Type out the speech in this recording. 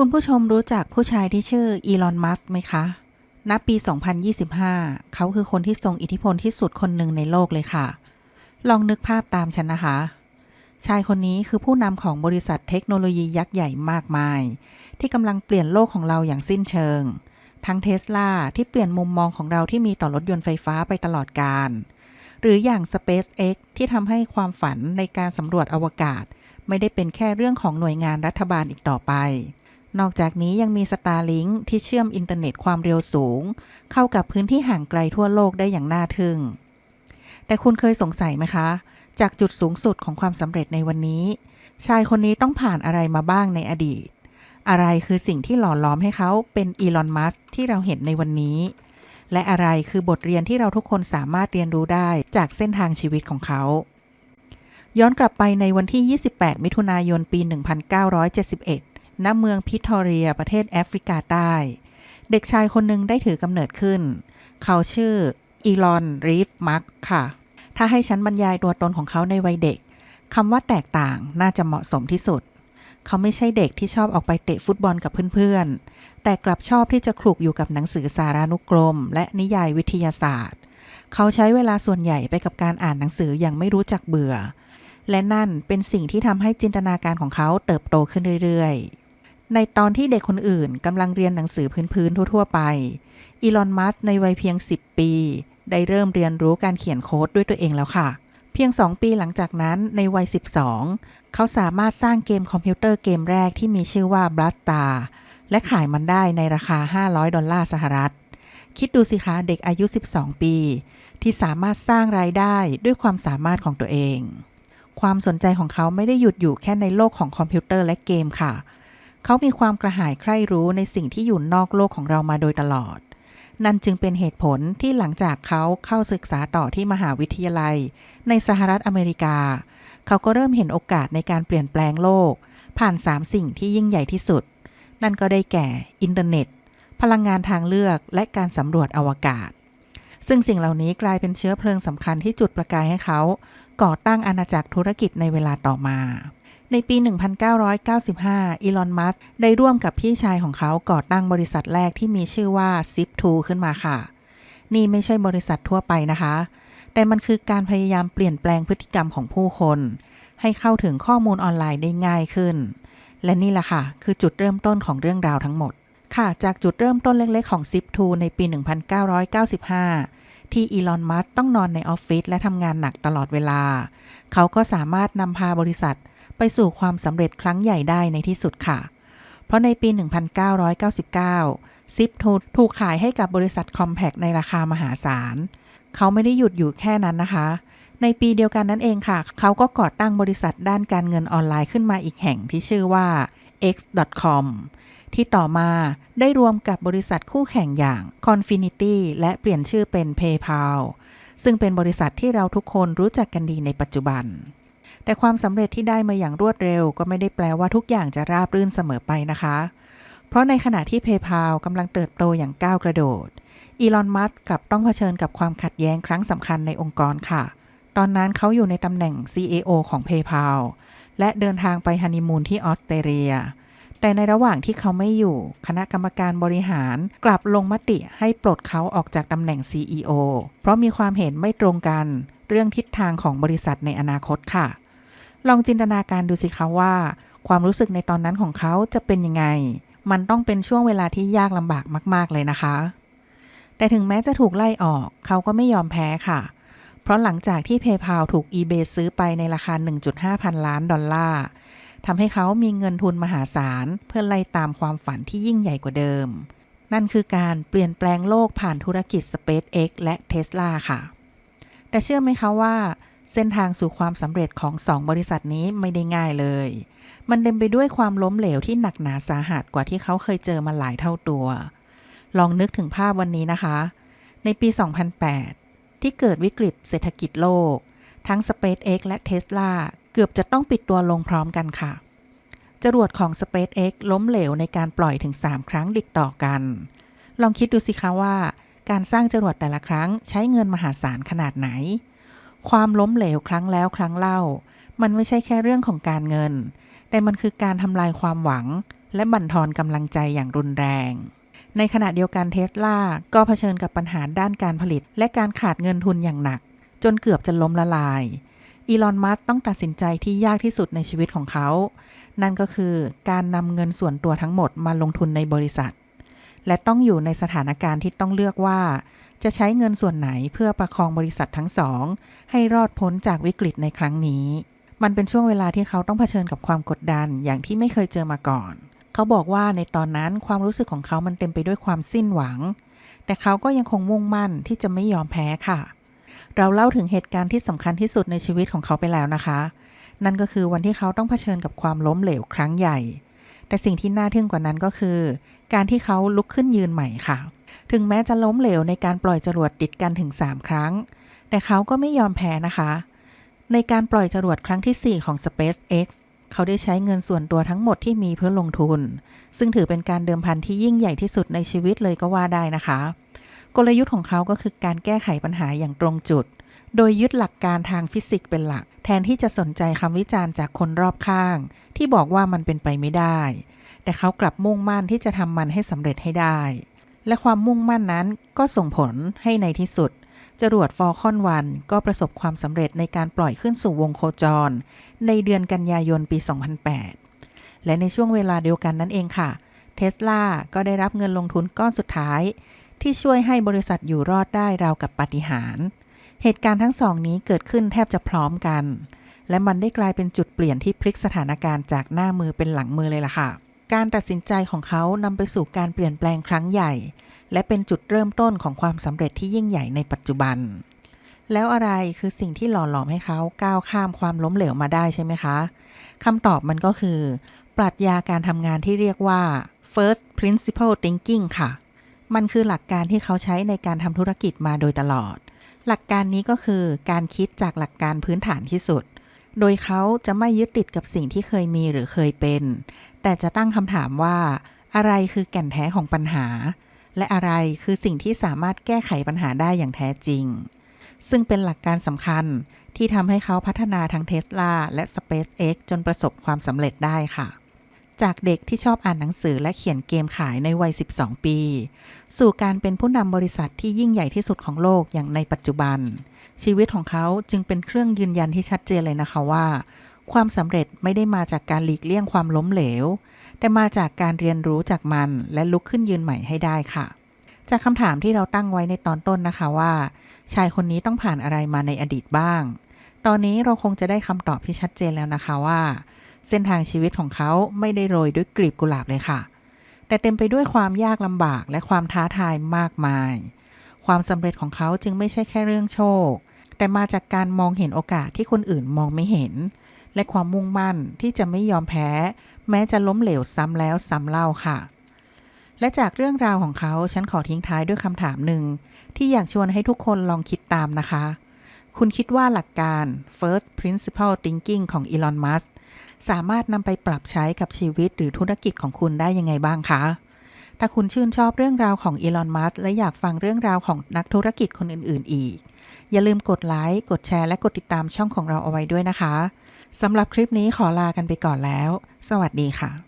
คุณผู้ชมรู้จักผู้ชายที่ชื่ออีลอน มัสก์ไหมคะ ณ ปี 2025 เขาคือคนที่ทรงอิทธิพลที่สุดคนหนึ่งในโลกเลยค่ะ ลองนึกภาพตามฉันนะคะ ชายคนนี้คือผู้นำของบริษัทเทคโนโลยียักษ์ใหญ่มากมาย ที่กำลังเปลี่ยนโลกของเราอย่างสิ้นเชิง ทั้งเทสลาที่เปลี่ยนมุมมองของเราที่มีต่อรถยนต์ไฟฟ้าไปตลอดกาล หรืออย่าง SpaceX ที่ทำให้ความฝันในการสำรวจอวกาศ ไม่ได้เป็นแค่เรื่องของหน่วยงานรัฐบาลอีกต่อไป นอกจากนี้ยังมี Starlink ที่เชื่อมอินเทอร์เน็ตความเร็วสูง เข้ากับพื้นที่ห่างไกลทั่วโลกได้อย่างน่าทึ่ง แต่คุณเคยสงสัยไหมคะ จากจุดสูงสุดของความสำเร็จในวันนี้ ชายคนนี้ต้องผ่านอะไรมาบ้างในอดีต อะไรคือสิ่งที่หล่อล้อมให้เขาเป็นอีลอน มัสก์ที่เราเห็นในวันนี้ และอะไรคือบทเรียนที่เราทุกคนสามารถเรียนรู้ได้จากเส้นทางชีวิตของเขาย้อนกลับไปในวันที่ 28 มิถุนายน ปี 1971 ณเมืองพิทอเรียประเทศแอฟริกาใต้ เด็กชายคนหนึ่งได้ถือกำเนิดขึ้น เขาชื่ออีลอนรีฟมักค่ะ ถ้าให้ฉันบรรยายตัวตนของเขาในวัยเด็กคำว่าแตกต่างน่าจะเหมาะสมที่สุด เขาไม่ใช่เด็กที่ชอบออกไปเตะฟุตบอลกับเพื่อนๆ แต่กลับชอบที่จะคลุกอยู่กับหนังสือสารานุกรม และนิยายวิทยาศาสตร์ เขาใช้เวลาส่วนใหญ่ไปกับการอ่านหนังสืออย่างไม่รู้จักเบื่อ และนั่นเป็นสิ่งที่ทำให้จินตนาการของเขาเติบโตขึ้นเรื่อยๆ ในตอนที่เด็กคนอื่นกำลังเรียนหนังสือพื้นๆทั่ว ๆ ไป อีลอน มัสในวัยเพียง 10 ปี ได้เริ่มเรียนรู้การเขียนโค้ดด้วยตัวเองแล้วค่ะ เพียง 2 ปีหลังจากนั้นในวัย 12 เขาสามารถสร้างเกมคอมพิวเตอร์เกมแรกที่มีชื่อว่า b l a s t a r และขายมันได้ในราคา 500 ดอลลาร์สหรัฐ คิดดูสิคะเด็กอายุ 12 ปี ที่สามารถสร้างรายได้ด้วยความสามารถของตัวเอง ความสนใจของเขาไม่ได้หยุดอยู่แค่ในโลกของคอมพิวเตอร์และเกมค่ะเขามีความกระหายใคร่รู้ในสิ่งที่อยู่นอกโลกของเรามาโดยตลอด นั่นจึงเป็นเหตุผลที่หลังจากเขาเข้าศึกษาต่อที่มหาวิทยาลัย ในสหรัฐอเมริกา เขาก็เริ่มเห็นโอกาสในการเปลี่ยนแปลงโลก ผ่าน 3 สิ่งที่ยิ่งใหญ่ที่สุด นั่นก็ได้แก่ อินเทอร์เน็ต พลังงานทางเลือกและการสำรวจอวกาศ ซึ่งสิ่งเหล่านี้กลายเป็นเชื้อเพลิงสำคัญที่จุดประกายให้เขา ก่อตั้งอาณาจักรธุรกิจในเวลาต่อมา ในปี 1995 อีลอน มัสก์ได้ร่วมกับพี่ชายของเขาก่อตั้งบริษัทแรกที่มีชื่อว่า Zip2 ขึ้นมาค่ะ นี่ไม่ใช่บริษัททั่วไปนะคะ แต่มันคือการพยายามเปลี่ยนแปลงพฤติกรรมของผู้คน ให้เข้าถึงข้อมูลออนไลน์ได้ง่ายขึ้น และนี่แหละค่ะ คือจุดเริ่มต้นของเรื่องราวทั้งหมด ค่ะ จากจุดเริ่มต้นเล็กๆของ Zip2 ในปี 1995ที่อีลอน มัสก์ต้องนอนในออฟฟิศและทำงานหนักตลอดเวลา เขาก็สามารถนำพาบริษัท ไปสู่ความสำเร็จครั้งใหญ่ได้ในที่สุดค่ะ เพราะในปี 1999 Zip2 ถูกขายให้กับบริษัท Compaq ในราคามหาศาล เขาไม่ได้หยุดอยู่แค่นั้นนะคะ ในปีเดียวกันนั่นเองค่ะ เขาก็ก่อตั้งบริษัทด้านการเงินออนไลน์ขึ้นมาอีกแห่งที่ชื่อว่า x.com ที่ต่อมาได้รวมกับบริษัทคู่แข่งอย่าง Confinity และเปลี่ยนชื่อเป็น PayPal ซึ่งเป็นบริษัทที่เราทุกคนรู้จักกันดีในปัจจุบัน แต่ความสำเร็จที่ได้มาอย่างรวดเร็ว ก็ไม่ได้แปลว่าทุกอย่างจะราบรื่นเสมอไปนะคะ เพราะในขณะที่ PayPal กำลังเติบโตอย่างก้าวกระโดด อีลอน มัสก์กลับต้องเผชิญกับความขัดแย้งครั้งสำคัญในองค์กรค่ะ ตอนนั้นเขาอยู่ในตำแหน่ง CEO ของ PayPal และเดินทางไปฮันนีมูนที่ออสเตรเลีย แต่ในระหว่างที่เขาไม่อยู่ คณะกรรมการบริหารกลับลงมติให้ปลดเขาออกจากตำแหน่ง CEO เพราะมีความเห็นไม่ตรงกัน เรื่องทิศทางของบริษัทในอนาคตค่ะ ลองจินตนาการดูสิคะว่า ความรู้สึกในตอนนั้นของเขาจะเป็นยังไง มันต้องเป็นช่วงเวลาที่ยากลำบากมาก ๆ เลยนะคะ แต่ถึงแม้จะถูกไล่ออกเขาก็ไม่ยอมแพ้ค่ะ เพราะหลังจากที่ PayPal ถูก eBay ซื้อไปในราคา 1.5 พันล้านดอลลาร์ทำให้เขามีเงินทุนมหาศาล เพื่อไล่ตามความฝันที่ยิ่งใหญ่กว่าเดิม นั่นคือการเปลี่ยนแปลงโลกผ่านธุรกิจ SpaceX และ Tesla ค่ะ แต่เชื่อไหมคะว่า เส้นทางสู่ความสำเร็จของสองบริษัทนี้ไม่ได้ง่ายเลย มันเต็มไปด้วยความล้มเหลวที่หนักหนาสาหัสกว่าที่เขาเคยเจอมาหลายเท่าตัว ลองนึกถึงภาพวันนี้นะคะ ในปี 2008 ที่เกิดวิกฤตเศรษฐกิจโลก ทั้ง SpaceX และ Tesla เกือบจะต้องปิดตัวลงพร้อมกันค่ะ จรวดของ SpaceX ล้มเหลวในการปล่อยถึง 3 ครั้งติดต่อกัน ลองคิดดูสิคะว่า การสร้างจรวดแต่ละครั้งใช้เงินมหาศาลขนาดไหน ความล้มเหลวครั้งแล้วครั้งเล่า มันไม่ใช่แค่เรื่องของการเงิน แต่มันคือการทำลายความหวัง และบั่นทอนกำลังใจอย่างรุนแรง ในขณะเดียวกันเทสลาก็เผชิญกับปัญหาด้านการผลิต และการขาดเงินทุนอย่างหนัก จนเกือบจะล้มละลาย อีลอนมัสต้องตัดสินใจที่ยากที่สุดในชีวิตของเขา นั่นก็คือการนำเงินส่วนตัวทั้งหมดมาลงทุนในบริษัท และต้องอยู่ในสถานการณ์ที่ต้องเลือกว่า จะใช้เงินส่วนไหนเพื่อประคองบริษัททั้งสอง ให้รอดพ้นจากวิกฤตในครั้งนี้ มันเป็นช่วงเวลาที่เขาต้องเผชิญกับความกดดันอย่างที่ไม่เคยเจอมาก่อน เขาบอกว่าในตอนนั้นความรู้สึกของเขามันเต็มไปด้วยความสิ้นหวัง แต่เขาก็ยังคงมุ่งมั่นที่จะไม่ยอมแพ้ค่ะ เราเล่าถึงเหตุการณ์ที่สำคัญที่สุดในชีวิตของเขาไปแล้วนะคะ นั่นก็คือวันที่เขาต้องเผชิญกับความล้มเหลวครั้งใหญ่ แต่สิ่งที่น่าทึ่งกว่านั้นก็คือ การที่เขาลุกขึ้นยืนใหม่ค่ะ ถึงแม้จะล้มเหลวในการปล่อยจรวดติดกันถึง 3 ครั้ง แต่เขาก็ไม่ยอมแพ้นะคะ ในการปล่อยจรวดครั้งที่ 4 ของ SpaceX เขาได้ใช้เงินส่วนตัวทั้งหมดที่มีเพื่อลงทุน ซึ่งถือเป็นการเดิมพันที่ยิ่งใหญ่ที่สุดในชีวิตเลยก็ว่าได้นะคะ กลยุทธ์ของเขาก็คือการแก้ไขปัญหาอย่างตรงจุด โดยยึดหลักการทางฟิสิกส์เป็นหลัก แทนที่จะสนใจคำวิจารณ์จากคนรอบข้าง ที่บอกว่ามันเป็นไปไม่ได้ แต่เขากลับมุ่งมั่นที่จะทำมันให้สำเร็จให้ได้ และความมุ่งมั่นนั้นก็ส่งผลให้ในที่สุด จรวดฟอลคอนวันก็ประสบความสำเร็จในการปล่อยขึ้นสู่วงโคจร ในเดือนกันยายนปี 2008 และในช่วงเวลาเดียวกันนั่นเองค่ะเทสลาก็ได้รับเงินลงทุนก้อนสุดท้าย ที่ช่วยให้บริษัทอยู่รอดได้ราวกับปาฏิหาริย์เหตุการณ์ทั้งสองนี้เกิดขึ้นแทบจะพร้อมกัน และมันได้กลายเป็นจุดเปลี่ยนที่พลิกสถานการณ์จากหน้ามือเป็นหลังมือเลยล่ะค่ะ การตัดสินใจของเขานำไปสู่การเปลี่ยนแปลงครั้งใหญ่ และเป็นจุดเริ่มต้นของความสำเร็จที่ยิ่งใหญ่ในปัจจุบัน แล้วอะไรคือสิ่งที่หล่อหลอมให้เขาก้าวข้ามความล้มเหลวมาได้ใช่ไหมคะคำตอบมันก็คือ ปรัชญาการทำงานที่เรียกว่า first principle thinking ค่ะ มันคือหลักการที่เขาใช้ในการทำธุรกิจมาโดยตลอด หลักการนี้ก็คือการคิดจากหลักการพื้นฐานที่สุด โดยเขาจะไม่ยึดติดกับสิ่งที่เคยมีหรือเคยเป็น แต่จะตั้งคำถามว่า อะไรคือแก่นแท้ของปัญหา และอะไรคือสิ่งที่สามารถแก้ไขปัญหาได้อย่างแท้จริง ซึ่งเป็นหลักการสำคัญที่ทำให้เขาพัฒนาทั้งเทสลาและ SpaceX จนประสบความสำเร็จได้ค่ะ จากเด็กที่ชอบอ่านหนังสือและเขียนเกมขายในวัย 12 ปี สู่การเป็นผู้นำบริษัทที่ยิ่งใหญ่ที่สุดของโลกอย่างในปัจจุบัน ชีวิตของเขาจึงเป็นเครื่องยืนยันที่ชัดเจนเลยนะคะว่า ความสำเร็จไม่ได้มาจากการหลีกเลี่ยงความล้มเหลว แต่มาจากการเรียนรู้จากมันและลุกขึ้นยืนใหม่ให้ได้ค่ะ จากคำถามที่เราตั้งไว้ในตอนต้นนะคะว่า ชายคนนี้ต้องผ่านอะไรมาในอดีตบ้าง ตอนนี้เราคงจะได้คำตอบที่ชัดเจนแล้วนะคะว่า เส้นทางชีวิตของเขาไม่ได้โรยด้วยกลีบกุหลาบเลยค่ะ แต่เต็มไปด้วยความยากลำบากและความท้าทายมากมาย ความสำเร็จของเขาจึงไม่ใช่แค่เรื่องโชค แต่มาจากการมองเห็นโอกาสที่คนอื่นมองไม่เห็น และความมุ่งมั่นที่จะไม่ยอมแพ้ แม้จะล้มเหลวซ้ำแล้วซ้ำเล่าค่ะ และจากเรื่องราวของเขาฉันขอทิ้งท้ายด้วยคำถามหนึ่ง ที่อยากชวนให้ทุกคนลองคิดตามนะคะ คุณคิดว่าหลักการ first principle thinking ของ Elon Musk สามารถนำไปปรับใช้กับชีวิตหรือธุรกิจของคุณได้ยังไงบ้างคะถ้าคุณชื่นชอบเรื่องราวของ Elon Musk และอยากฟังเรื่องราวของนักธุรกิจคนอื่น ๆ อีก อย่าลืมกดไลค์ กดแชร์ และกดติดตามช่องของเราเอาไว้ด้วยนะคะ สำหรับคลิปนี้ขอลากันไปก่อนแล้ว สวัสดีค่ะ